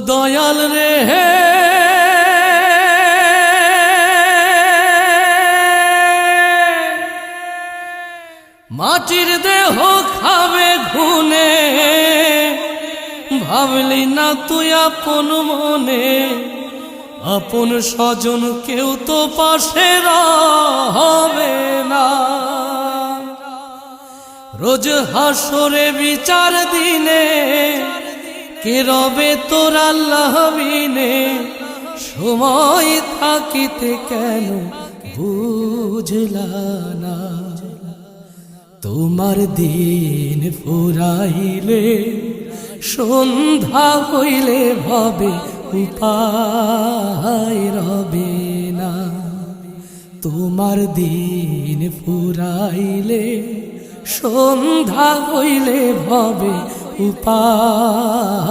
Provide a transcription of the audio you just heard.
দয়াল রে হে। মাটির দেহ খাবে ঘুনে ভাবলি না তুই আপন মনে। আপন স্বজন কেউ তো পাশে হবে না। রোজ হাসরে বিচার দিনে কে রবে তোর আল্লাহ বিনে? সময় থাকিতে কেন বুঝলা না? তোমার দিন ফুরাইলে, সন্ধ্যা হইলে ভবে উপায় রবে না। তোমার দিন ফুরাইলে, সন্ধ্যা হইলে ভবে উপায়